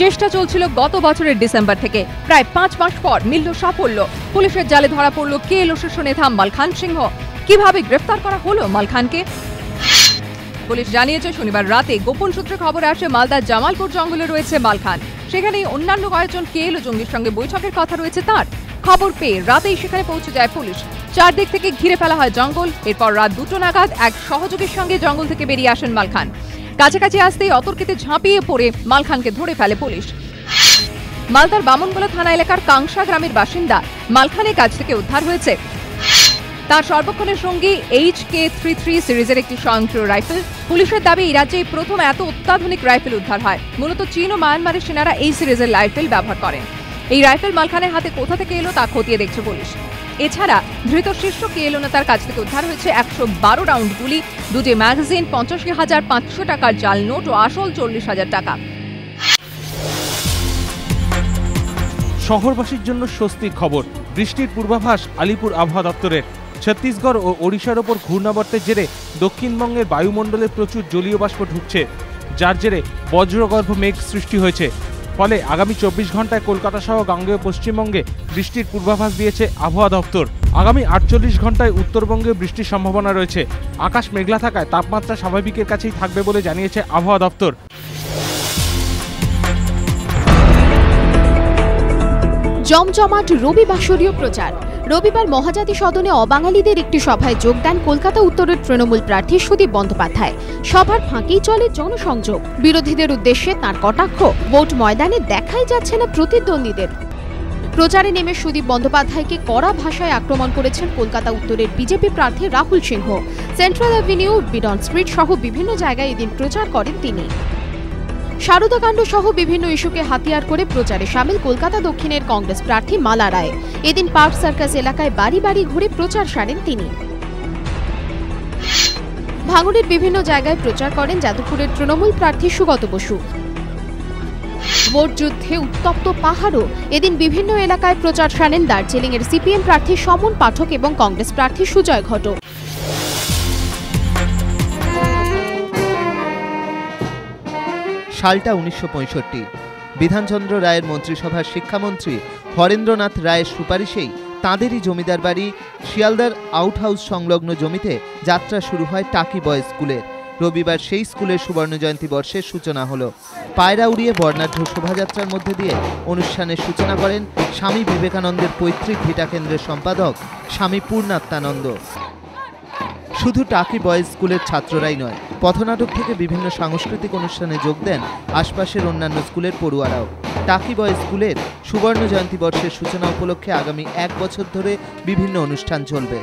চেষ্টা চলছিল গত বছরের ডিসেম্বর থেকে। প্রায় পাঁচ মাস পর মিলল সাফল্য। পুলিশের জালে ধরা পড়ল কে এলো শীর্ষ নেতা মালখান সিংহ। কীভাবে গ্রেফতার করা হলো মালখানকে পুলিশ জানিয়েছে, শনিবার রাতে গোপন সূত্রে খবর আসে, মালদার জামালপুর জঙ্গলে রয়েছে মালখান সেখানে অন্যান্য কয়েকজন কেএল ও জঙ্গির সঙ্গে বৈঠকের কথা রয়েছে তার। খবর পেয়ে রাতেই সেখানে পৌঁছে যায় পুলিশ। চারদিক থেকে ঘিরে ফেলা হয় জঙ্গল। এরপর রাত দুটো নাগাদ এক সহযোগীর সঙ্গে জঙ্গল থেকে বেরিয়ে আসেন মালখান কাছাকাছি আসতেই অতর্কিতে ঝাঁপিয়ে পড়ে মালখানকে ধরে ফেলে পুলিশ। মালদার বামনগোলা থানা এলাকার কাংসা গ্রামের বাসিন্দা মালখানের কাছ থেকে উদ্ধার হয়েছে। তার সর্বক্ষণের সঙ্গী এইচ কে থ্রি থ্রি সিরিজের একটি স্বয়ংক্রিয় রাইফেল। পুলিশের দাবি, এই রাজ্যে প্রথম এত অত্যাধুনিক রাইফেল উদ্ধার হয়। মূলত চীন ও মায়ানমারের সেনারা এই সিরিজের রাইফেল ব্যবহার করেন। এই রাইফেল মালখানের হাতে কোথা থেকে এলো তা খতিয়ে দেখছে পুলিশ। এছাড়া ধৃত শীর্ষ কেএল নেতার কাছ থেকে উদ্ধার হয়েছে একশো বারো রাউন্ড গুলি। দুটি ম্যাগাজিন পঞ্চাশি হাজার পাঁচশো টাকার জাল নোট ও আসল চল্লিশ হাজার টাকা। শহরবাসীর জন্য স্বস্তির খবর। বৃষ্টির পূর্বাভাস আলিপুর আবহাওয়া দপ্তরের। ছত্তিশগড় ও ওড়িশার ওপর ঘূর্ণাবর্তের জেরে দক্ষিণবঙ্গের বায়ুমণ্ডলে প্রচুর জলীয় বাষ্প ঢুকছে। যার জেরে বজ্রগর্ভ মেঘ সৃষ্টি হয়েছে। ফলে আগামী চব্বিশ ঘন্টায় কলকাতা সহ গাঙ্গেয় পশ্চিমবঙ্গে বৃষ্টির পূর্বাভাস দিয়েছে আবহাওয়া দপ্তর। আগামী আটচল্লিশ ঘন্টায় উত্তরবঙ্গে বৃষ্টির সম্ভাবনা রয়েছে। আকাশ মেঘলা থাকায় তাপমাত্রা স্বাভাবিকের কাছেই থাকবে বলে জানিয়েছে আবহাওয়া দপ্তর। জমজমাট রবি বাসরীয় প্রচার। রবিবার মহাজাতি সদনে অবাঙালিদের একটি সভায় যোগ দেন কলকাতা উত্তরের তৃণমূল প্রার্থী সুদীপ বন্দ্যোপাধ্যায়। সভার ফাঁকেই চলে জনসংযোগ। বিরোধীদের উদ্দেশ্যে তার কটাক্ষ। ভোট ময়দানে দেখাই যাচ্ছে না প্রতিদ্বন্দ্বীদের। প্রচারে নেমে সুদীপ বন্দ্যোপাধ্যায়কে কড়া ভাষায় আক্রমণ করেছেন কলকাতা উত্তরের বিজেপি প্রার্থী Rahul Sinha. Central Avenue, Beadon Street সহ বিভিন্ন জায়গায় এদিন প্রচার করেন তিনি। শারদাকাণ্ড সহ বিভিন্ন ইস্যুকে হাতিয়ার করে প্রচারে সামিল কলকাতা দক্ষিণের কংগ্রেস প্রার্থী মালা রায়। এদিন পার্ক সার্কাস এলাকায় বাড়ি বাড়ি ঘুরে প্রচার সারেন তিনি। ভাঙড়ের বিভিন্ন জায়গায় প্রচার করেন যাদবপুরের তৃণমূল প্রার্থী সুগত বসু। ভোট যুদ্ধে উত্তপ্ত পাহাড়ও। এদিন বিভিন্ন এলাকায় প্রচার সারেন দার্জিলিং এর সিপিএম প্রার্থী সমন পাঠক এবং কংগ্রেস প্রার্থী সুজয় ঘটক। সালটা উনিশশো পঁয়ষট্টি। বিধানচন্দ্র রায়ের মন্ত্রিসভার শিক্ষামন্ত্রী হরেন্দ্রনাথ রায়ের সুপারিশেই তাঁদেরই জমিদার বাড়ি শিয়ালদার আউট হাউস সংলগ্ন জমিতে যাত্রা শুরু হয় টাকি বয়েজ স্কুলের রবিবার সেই স্কুলের সুবর্ণ জয়ন্তী বর্ষের সূচনা হলো। পায়রা উড়িয়ে বর্ণাঢ্য শোভাযাত্রার মধ্যে দিয়ে অনুষ্ঠানের সূচনা করেন স্বামী বিবেকানন্দের পৈতৃক ভিটা কেন্দ্রের সম্পাদক স্বামী পূর্ণাত্মানন্দ। শুধু টাকি বয়েজ স্কুলের ছাত্ররাই নয়, পথনাটক থেকে বিভিন্ন সাংস্কৃতিক অনুষ্ঠানে যোগ দেন আশপাশের অন্যান্য স্কুলের পড়ুয়ারাও। টাকি বয়েজ স্কুলের সুবর্ণ জয়ন্তী বর্ষের সূচনা উপলক্ষে আগামী এক বছর ধরে বিভিন্ন অনুষ্ঠান চলবে।